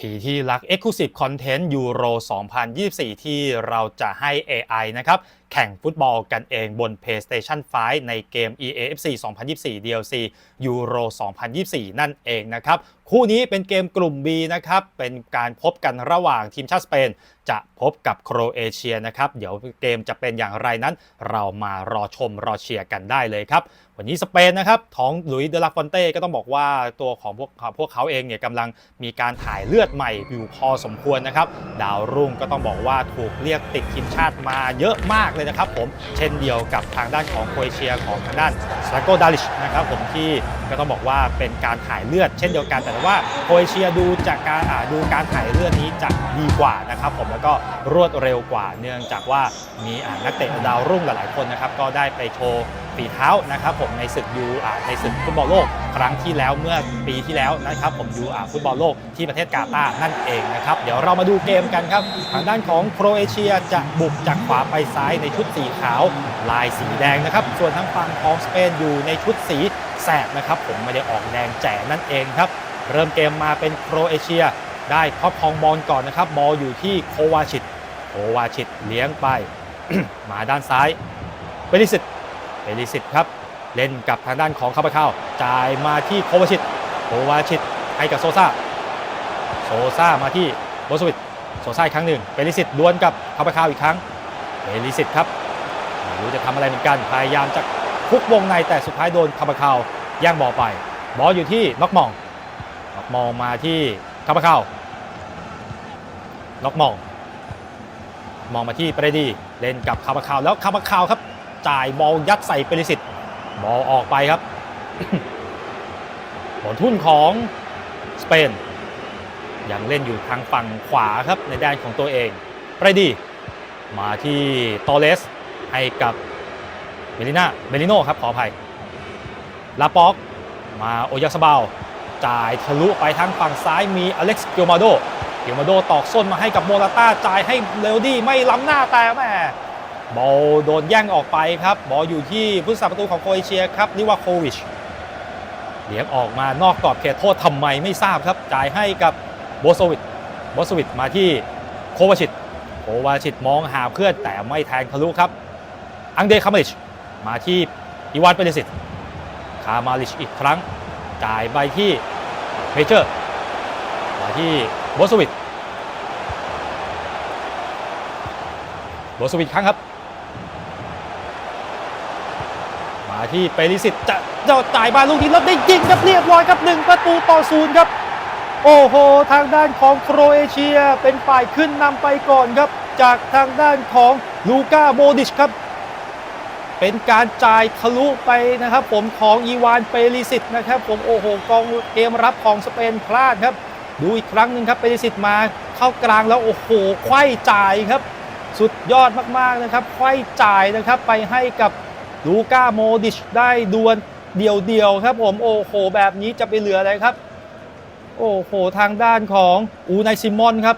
ผีที่รัก Exclusive Content Euro 2024 ที่เราจะให้ AI นะครับ แข่งฟุตบอลกันเองบน PlayStation 5 ในเกม EAFC 2024 DLC Euro 2024 นั่นเองนะครับ คู่นี้เป็นเกมกลุ่ม B นะครับ เป็นการพบกันระหว่างทีมชาติสเปน จะพบกับโครเอเชียนะครับ เดี๋ยวเกมจะเป็นอย่างไรนั้น เรามารอชมรอเชียร์กันได้เลยครับ วันนี้สเปนนะครับของหลุยเดลาฟอนเต้ก็ต้องบอกว่าตัวของพวกพวกเขาเองเนี่ยกำลังมีการถ่ายเลือดใหม่อยู่พอสมควรนะครับ ดาวรุ่งก็ต้องบอกว่าถูกเรียกติดทีมชาติมาเยอะมากเลยนะครับผมเช่นเดียวกับทางด้านของโครเอเชียของทางด้านสโกดาลิชนะครับผมที่ก็ต้องบอกว่าเป็นการถ่ายเลือดเช่นเดียวกันแต่ว่าโครเอเชียดูจากการดูการถ่ายเลือดนี้จะดีกว่านะครับผมแล้วก็รวดเร็วกว่าเนื่องจากว่ามีนักเตะดาวรุ่งหลายๆคนนะครับก็ได้ไปโชว์ ฝีเท้านะครับผมในศึกยูอ่าในศึกฟุตบอลโลก ครั้งที่แล้วเมื่อปีที่แล้วนะครับผมยูอ่าฟุตบอลโลกที่ประเทศกาตาร์นั่นเองนะครับเดี๋ยวเรามาดูเกมกันครับทางด้านของโครเอเชียจะบุกจากขวาไปซ้ายในชุดสีขาวลายสีแดงนะครับส่วนทางฝั่งของสเปนอยู่ในชุดสีแสดนะครับผมไม่ได้ออกแดงแจ๋นั่นเองครับเริ่มเกมมาเป็นโครเอเชียได้ครอบครองบอลก่อนนะครับบอลอยู่ที่โควาชิตโควาชิตเลี้ยงไป มาด้านซ้ายเปริสิต เปริสิตครับ เล่นกับทางด้านของคาบาคาวจ่ายมาที่โควาชิตโควาชิตให้กับโซซาโซซามาที่โบสวิตโซซ่าอีกครั้งหนึ่งเปริสิตดวลกับคาบาคาวอีกครั้งเปริสิตครับไม่รู้จะทำอะไรเหมือนกันพยายามจะคุกวงในแต่สุดท้ายโดนคาบาคาวแย่งบอลไป บอลอยู่ที่ล็อกมองล็อกมองมาที่คาบาคาวล็อกมองมองมาที่ประดีเล่นกับคาบาคาวแล้วคาบาคาวครับ จ่ายบอลยัดใส่เปริสิตบอลออกไปครับผลทุ่นของสเปนยังเล่นอยู่ทางฝั่งขวาครับในแดนของตัวเองเปรดี มาที่ตอเลสให้กับเมลิน่าเมลิโนครับขออภัยลาป็อกมาโอยาสบาลจ่ายทะลุไปทางฝั่งซ้ายมีอเล็กซ์เกียวมาโดเกียวมาโดตอกส้นมาให้กับโมราต้าจ่ายให้เลวดี้ไม่ล้ำหน้าแต่แม่ บอลโดนแย่งออกไปครับ บอลอยู่ที่ผู้สาประตูของโคเอเชียครับลิวาโควิชเลี้ยงออกมานอกกรอบเขตโทษทำไมไม่ทราบครับ จ่ายให้กับโบโซวิตโบโซวิตมาที่โควาชิตโควาชิตมองหาเพื่อนแต่ไม่แทงทะลุครับ อังเดคามาลิชมาที่อีวานเปเรสิตคามาลิชอีกครั้ง จ่ายไปที่เมเจอร์มาที่โบสวิตโบสวิตครั้งครับ มา ที่เปริสิตจะจะจ่ายมาลูกนี้แล้วได้ยิงครับเรียบร้อยครับ1ประตูต่อศูนย์ครับ โอ้โห ทางด้านของโครเอเชียเป็นฝ่ายขึ้นนำไปก่อนครับ จากทางด้านของลูก้าโมดิชครับ เป็นการจ่ายทะลุไปนะครับ ผมของอีวานเปริสิตนะครับ ผมโอ้โหกองเกมรับของสเปนพลาดครับ ดูอีกครั้งหนึ่งครับเปริสิตมาเข้ากลางแล้วโอ้โหไขว้จ่ายครับ สุดยอดมากๆนะครับไขว้จ่ายนะครับไปให้กับ ลูก้าโมดิชได้ดวลเดียวๆครับผมโอ้โหแบบนี้จะไปเหลืออะไรครับ โอ้โหทางด้านของอูไนซิมอนครับ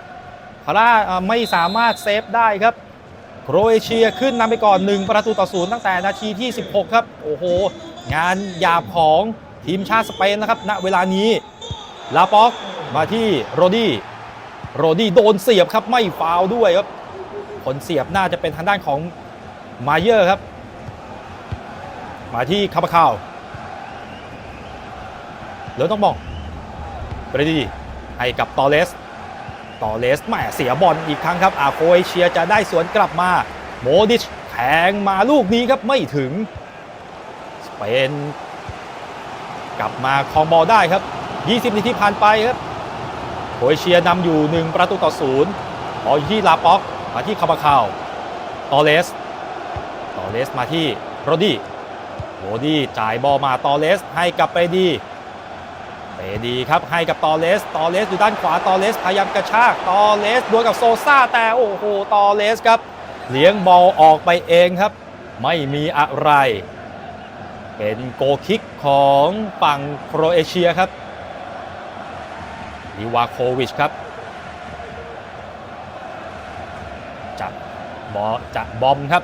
พาร่าไม่สามารถเซฟได้ครับโครเอเชียขึ้นนำไปก่อน 1 ประตูต่อศูนย์ตั้งแต่นาทีที่ 16 ครับ โอ้โห งานหยาบของทีมชาติสเปนนะครับณเวลานี้ ลาป็อกมาที่โรดี้โรดี้โดนเสียบครับไม่ฟาวด้วยครับ ผลเสียบน่าจะเป็นทางด้านของมาเยอร์ครับ มาที่คาบาคาวแล้วต้องมองเบรดีให้กับตอเลสตอเลสแหม่เสียบอลอีกครั้งครับอาโคเอเชียจะได้สวนกลับมาโมดิชแทงมาลูกนี้ครับไม่ถึงสเปนกลับมาคองบอลได้ครับ 20 นาทีผ่านไปครับโครเอเชียนำอยู่ 1 ประตูต่อศูนย์บออยู่ที่ลาป็อกมาที่คาบาคาวตอเลสตอเลสมาที่โรดี้ โรดี้จ่ายบอลมาตอเลสให้กับเปดีเปดีครับให้กับตอเลสตอเลสอยู่ด้านขวาตอเลสพยายามกระชากตอเลสดวลกับโซซ่าแต่โอ้โหตอเลสครับเลี้ยงบอลออกไปเองครับ ไม่มีอะไร เป็นโกคิกของฝั่งโครเอเชียครับลิวาโควิชครับจับบอลจะบอมครับ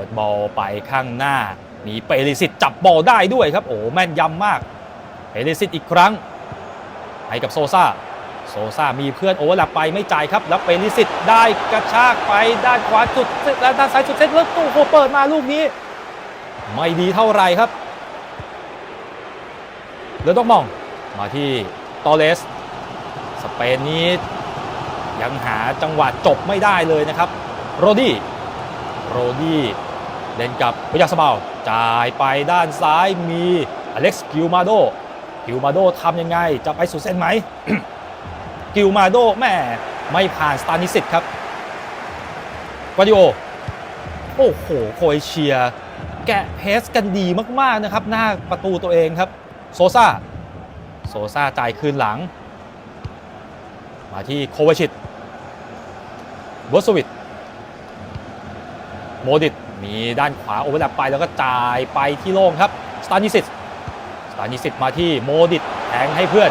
ปิดบอลไปข้างหน้ามีเปริสิตจับบอลได้ด้วยครับโอ้แม่นยำมากเปริสิตอีกครั้งให้กับโซซ่าโซซ่ามีเพื่อนโอเวอร์แลปไปไม่จ่ายครับ แล้วเปริสิตได้กระชากไปด้านขวาจุดแล้วด้านซ้ายจุดเซตแล้วโอ้โหเปิดมาลูกนี้ ไม่ดีเท่าไหร่ครับเลือต้องมองมาที่ตอเลสสเปนนี้ยังหาจังหวะจบไม่ได้เลยนะครับ โรดี้โรดี้ เล่นกับพยาสเบาจ่ายไปด้านซ้ายมีอเล็กซ์กิลมาโดกิลมาโดทำยังไง จะไปสู่เส้นไหม กิลมาโดแม่ไม่ผ่านสตานิสิตครับกวาดิโอ โอ้โหโคเอเชีย แกะเพสกันดีมาก ๆ นะครับ หน้าประตูตัวเองครับ โซซ่าโซซ่าจ่ายคืนหลัง มาที่โควาชิตบอสวิตโมดิต มีด้านขวาโอเวอร์แลปไปแล้วก็จ่ายไปที่โล่งครับสตานิสิตสตานิสิตมาที่โมดิตแทงให้เพื่อน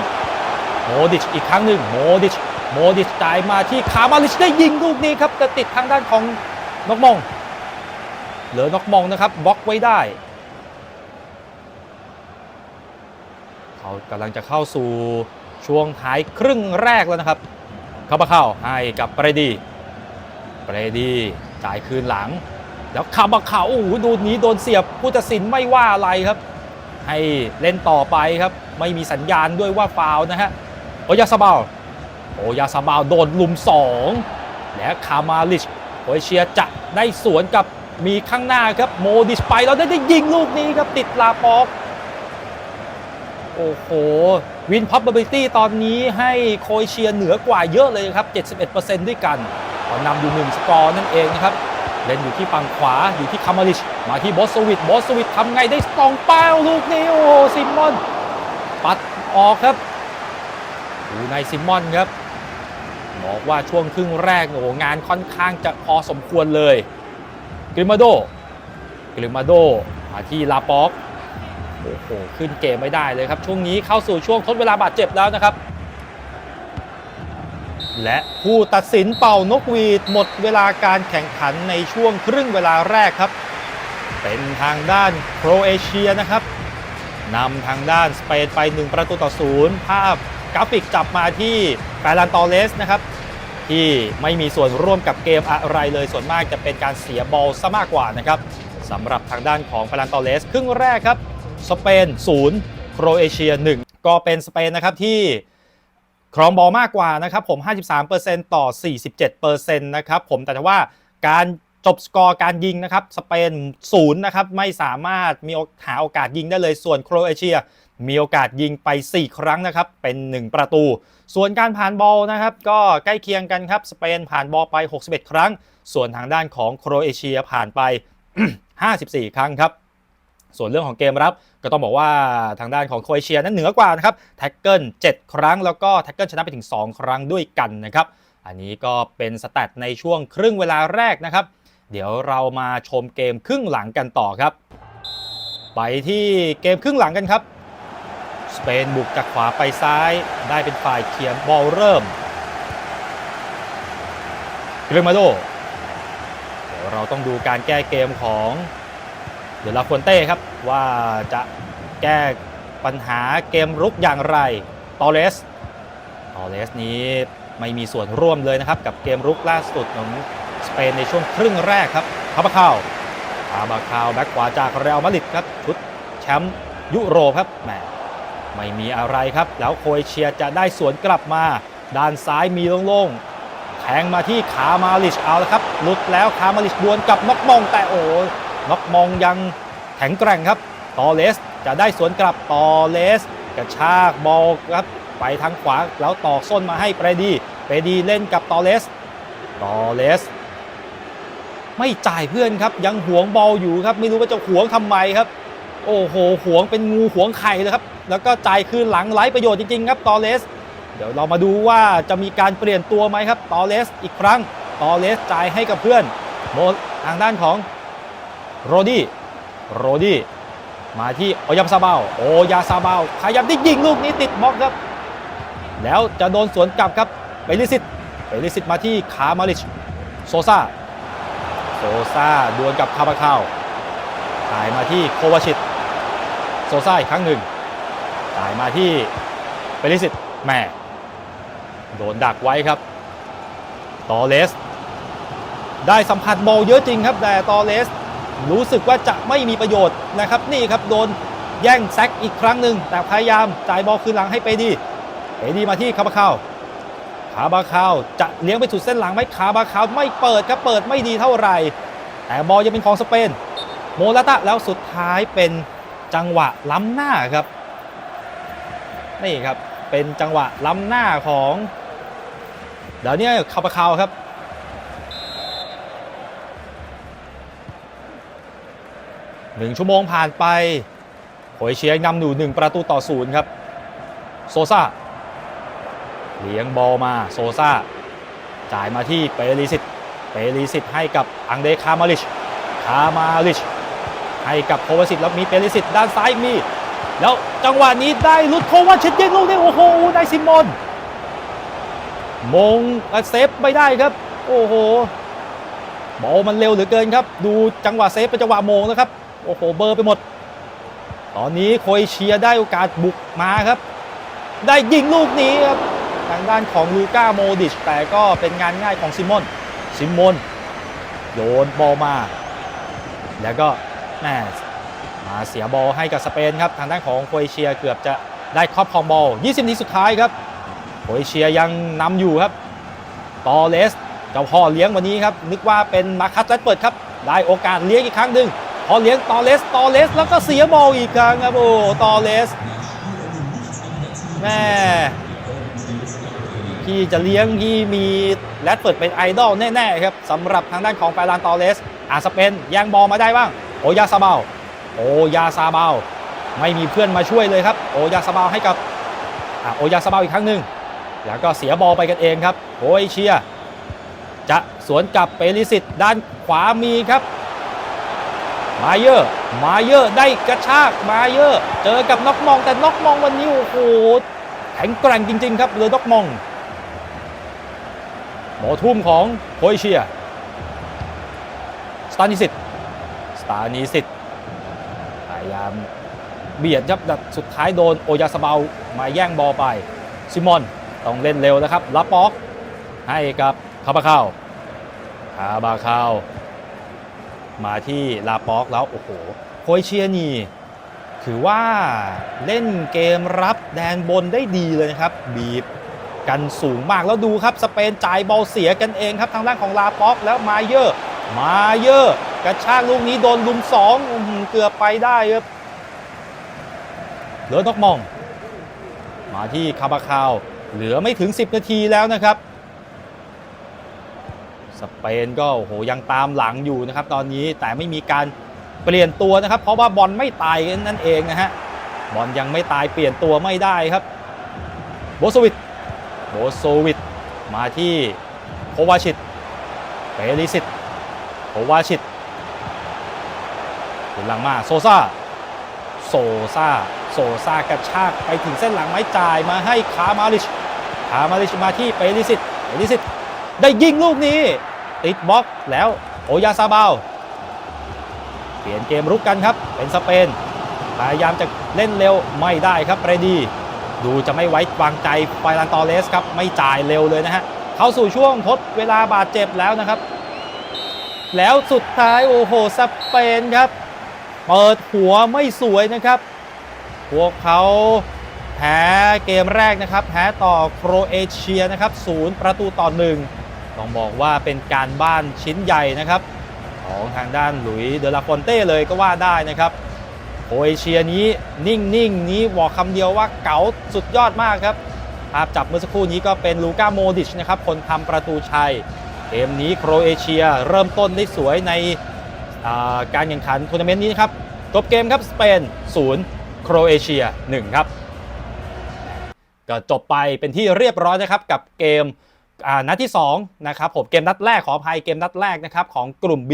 โมดิชอีกครั้งหนึ่งโมดิชโมดิชจ่ายมาที่คามาลิชได้ยิงลูกนี้ครับแต่ติดทางด้านของนกมอง เหลือนกมองนะครับบล็อกไว้ได้เขากำลังจะเข้าสู่ช่วงท้ายครึ่งแรกแล้วนะครับ เข้ามาเข้าให้กับเปรดีเปรดีจ่ายคืนหลัง แล้วคาบาคาโอ้โหดูนี้โดนเสียบผู้ตัดสินไม่ว่าอะไรครับ ให้เล่นต่อไปครับ ไม่มีสัญญาณด้วยว่าฟาวนะฮะโอยาซาบาลโอยาซาบาลโดนลุม 2 และคามาลิชโครเอเชียจะได้สวนกับมีข้างหน้าครับโมดิชไปแล้วได้ได้ยิงลูกนี้ครับติดลาปอกโอ้โหวินพับเบิลิตี้ตอนนี้ให้โคเชียเหนือกว่าเยอะเลยครับ 71%ด้วยกันก็นำอยู่1สกอร์นั่นเองนะครับ เล่นอยู่ที่ฝั่งขวาอยู่ที่คามาริช มาที่บอสวิตบอสวิตทำไงได้สองเป้าลูกนี้โอ้โหซิมมอน ปัดออกครับดูในซิมมอนครับบอกว่าช่วงครึ่งแรกโอ้โหงานค่อนข้างจะพอสมควรเลยกริมาโดกริมาโดมาที่ลาป็อกโอ้โหขึ้นเกมไม่ได้เลยครับ ช่วงนี้เข้าสู่ช่วงทดเวลาบาดเจ็บแล้วนะครับ และผู้ตัดสินเป่านกหวีดหมดเวลาการแข่งขันในช่วงครึ่งเวลาแรกครับ เป็นทางด้านโครเอเชียนะครับนำทางด้านสเปนไป 1 ประตูต่อศูนย์ภาพกราฟิกจับมาที่แฟรันตอเลสนะครับ ที่ไม่มีส่วนร่วมกับเกมอะไรเลยส่วนมากจะเป็นการเสียบอลซะมากกว่านะครับสำหรับทางด้านของแฟรันตอเลส ครึ่งแรกครับสเปน0โครเอเชีย 1 ก็เป็นสเปนนะครับที่ ครองบอลมากกว่านะครับผม 53%ต่อ 47%นะครับผมแต่ว่าการจบสกอร์การยิงนะครับสเปน0นะครับไม่สามารถมีหาโอกาสยิงได้เลยส่วนโครเอเชีย มีโอกาสยิงไป 4 ครั้งนะครับเป็น 1 ประตู ส่วนการผ่านบอลนะครับก็ใกล้เคียงกันครับสเปนผ่านบอลไป 61 ครั้ง ส่วนทางด้านของโครเอเชียผ่านไป 54 ครั้งครับ ส่วนเรื่องของเกมรับก็ต้องบอกว่าทางด้านของโคเอเชียนั้นเหนือกว่านะครับแท็กเกิล7ครั้งแล้วก็แท็กเกิลชนะไปถึง 2 ครั้งด้วยกันนะครับ อันนี้ก็เป็นสแตทในช่วงครึ่งเวลาแรกนะครับ เดี๋ยวเรามาชมเกมครึ่งหลังกันต่อครับ ไปที่เกมครึ่งหลังกันครับ สเปนบุกจากขวาไปซ้ายได้เป็นฝ่ายเคลียร์บอลเริ่มกรมาโดเดี๋ยวเราต้องดูการแก้เกมของ เดี๋ยวลาควนเต้ครับว่าจะแก้ปัญหาเกมรุกอย่างไรตอเลสตอเลสนี้ไม่มีส่วนร่วมเลยนะครับ กับเกมรุกล่าสุดของสเปนในช่วงครึ่งแรกครับคาบาคาวคาบาคาวแบ็กขวาจากเรอัลมาดริดครับชุดแชมป์ยุโรปครับแหมไม่มีอะไรครับ แล้วโครเอเชียจะได้สวนกลับมา ด้านซ้ายมีโล่งๆแทงมาที่ขามาลิชเอาละครับหลุดแล้วขามาลิชดวลกับน็อกมองแต่โอ้ น็อกมองยังแข็งแกร่งครับตอเลสจะได้สวนกลับตอเลสกระชากบอลครับไปทางขวาแล้วตอกส้นมาให้เปรดีเปรดีเล่นกับตอเลสตอเลส ไม่จ่ายเพื่อนครับ ยังหวงบอลอยู่ครับ ไม่รู้ว่าจะหวงทำไมครับ โอ้โหหวงเป็นงูหวงไข่เลยครับ แล้วก็จ่ายคืนหลังไร้ประโยชน์จริงๆครับตอเลส เดี๋ยวเรามาดูว่าจะมีการเปลี่ยนตัวไหมครับตอเลสอีกครั้งตอเลสจ่ายให้กับเพื่อนโมทางด้านของ โรดี้โรดี้มาที่โอยาซาเบาโอยาซาเบาพยายามได้ยิงลูกนี้ติดบล็อกครับ แล้วจะโดนสวนกลับครับเปริสิตเปริสิตมาที่คามาลิชโซซาโซซาดวลกับคาบาคาวถ่ายมาที่โควาชิตโซซ่าอีกครั้งหนึ่งจ่ายมาที่เปริสิตแหม่โดนดักไว้ครับ ตอเลส ได้สัมผัสบอลเยอะจริงครับ แต่ตอเลส รู้สึกว่าจะไม่มีประโยชน์นะครับนี่ครับโดนแย่งแซกอีกครั้งหนึ่งแต่พยายามจ่ายบอลคืนหลังให้เปดีเปดีมาที่คาบาคาวคาบาคาวจะเลี้ยงไปสุดเส้นหลังไหมคาบาคาวไม่เปิดครับเปิดไม่ดีเท่าไหร่ แต่บอลยังเป็นของสเปนโมลาตะแล้วสุดท้ายเป็นจังหวะล้ำหน้าครับนี่ครับเป็นจังหวะล้ำหน้าของเดี๋ยวนี้คาบาคาวครับ หนึ่งชั่วโมงผ่านไปโครเชียงนำอยู่หนึ่งประตูต่อศูนย์ครับ โซซาเลี้ยงบอลมาโซซาจ่ายมาที่เปริสิตเปริสิตให้กับอังเดคามาลิช คามาลิช ให้กับโควาสิตแล้วมีเปริสิตด้านซ้ายมี แล้วจังหวะนี้ได้ลุดโควาชิตยิงลูกนี้โอ้โหได้ซิมอนมงเซฟไม่ได้ครับ โอ้โหบอลมันเร็วเหลือเกินครับ ดูจังหวะเซฟเป็นจังหวะโมงนะครับ โอ้โหเบอร์ไปหมด ตอนนี้โคเอเชียได้โอกาสบุกมาครับ ได้ยิงลูกนี้ครับทางด้านของลูก้าโมดิชแต่ก็เป็นงานง่ายของซิมอนซิมอนโยนบอลมา แล้วก็แม่มาเสียบอลให้กับสเปนครับ ทางด้านของโคเอเชียเกือบจะได้ครอบครองบอล 20 นาทีสุดท้ายครับโคเอเชียยังนำอยู่ครับตอเลสเจ้าพ่อเลี้ยงวันนี้ครับ นึกว่าเป็นมาคัสแรดเปิดครับ ได้โอกาสเลี้ยงอีกครั้งหนึ่ง พอเลี้ยงตอเลสตอเลสแล้วก็เสียบอลอีกครั้งครับโอ้ตอเลสแม่พี่จะเลี้ยงพี่มีแรดเปิดเป็นไอดอลแน่ๆครับสำหรับทางด้านของแฟรานตอเลสอาสเปนย่งบอลมาได้บ้าง โอยาซาเบาโอยาซาเบาไม่มีเพื่อนมาช่วยเลยครับ โอยาซาเบาให้กับอโอยาซาเบาอีกครั้งหนึ่งแล้วก็เสียบอลไปกันเองครับโครเอเชียจะสวนกลับเปริสิตด้านขวามีครับ มาเยอร์มาเยอร์ได้กระชากมาเยอร์เจอกับน็อกมองแต่น็อกมองวันนี้โอ้โหแข็งแกร่งจริง ๆ ครับเรือน็อกมอง หมอทุ่มของโครเอเชียสตานิสิตสตานิสิตพยายามเบียดครับแต่สุดท้ายโดนโอยาสเบามาแย่งบอลไปซิมอนต้องเล่นเร็วนะครับรับป๊อกให้กับคาบาคาวคาบาคาว มาที่ลาป๊อกแล้ว โอ้โหโครเชียนี ถือว่าเล่นเกมรับแดนบนได้ดีเลยนะครับ บีบกันสูงมากแล้วดูครับ สเปนจ่ายบอลเสียกันเองครับ ทางด้านของลาป๊อกแล้วมาเยอร์มาเยอร์กระชากลูกนี้โดนลุมสองเกือบไปได้ครับเหลือนกมอง มาที่คาบาคาว เหลือไม่ถึง 10 นาทีแล้วนะครับ สเปนก็โอ้โหยังตามหลังอยู่นะครับตอนนี้แต่ไม่มีการเปลี่ยนตัวนะครับ เพราะว่าบอลไม่ตายนั่นเองนะฮะบอลยังไม่ตายเปลี่ยนตัวไม่ได้ครับโบโซวิตโบโซวิตมาที่โควาชิตเปริสิตโควาชิตถึงหลังมาโซซาโซซาโซซากระชากไปถึงเส้นหลังไม้จ่ายมาให้คามาลิชคามาลิชมาที่เปริสิตเปริสิตได้ยิงลูกนี้ ติดบล็อกแล้วโอยาซาบาวเปลี่ยนเกมรุกกันครับ เป็นสเปน พยายามจะเล่นเร็วไม่ได้ครับเรดี ดูจะไม่ไว้วางใจไฟลันตอเลสครับ ไม่จ่ายเร็วเลยนะฮะ เข้าสู่ช่วงทดเวลาบาดเจ็บแล้วนะครับ แล้วสุดท้ายโอ้โหสเปนครับ เปิดหัวไม่สวยนะครับ พวกเขาแพ้เกมแรกนะครับ แพ้ต่อโครเอเชียนะครับศูนย์ประตูต่อหนึ่ง ต้องบอกว่าเป็นการบ้านชิ้นใหญ่นะครับ ของทางด้านหลุยส์เดลาฟอนเต้เลยก็ว่าได้นะครับโครเอเชียนี้นิ่งๆนี้บอกคำเดียวว่าเก๋าสุดยอดมากครับภาพจับเมื่อสักครู่นี้ก็เป็นลูก้าโมดิชนะครับคนทำประตูชัยเกมนี้โครเอเชียเริ่มต้นได้สวยในาการแข่งขันทัวร์นาเมนต์นี้นะครับจบเกมครับสเปน0โครเอเชีย1ครับก็จบไปเป็นที่เรียบร้อยนะครับกับเกม นัดที่2นะครับผมเกมนัดแรกขออภัยเกมนัดแรกนะครับของกลุ่ม B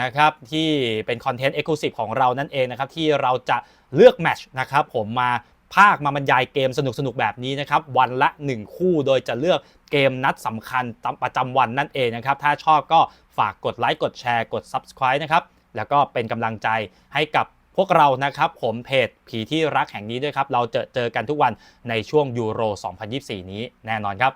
นะครับที่เป็นคอนเทนต์เอ็กซ์คลูซีฟของเรานั่นเองนะครับที่เราจะเลือกแมชนะครับผมมาภาคมาบรรยายเกมสนุกๆแบบนี้นะครับวันละ 1 คู่โดยจะเลือกเกมนัดสำคัญประจำวันนั่นเองนะครับถ้าชอบก็ฝากกดไลค์กดแชร์กด Subscribe นะครับแล้วก็เป็นกำลังใจให้กับพวกเรานะครับผมเพจผีที่รักแห่งนี้ด้วยครับ เราเจอเจอกันทุกวันในช่วงยูโร 2024 นี้แน่นอนครับ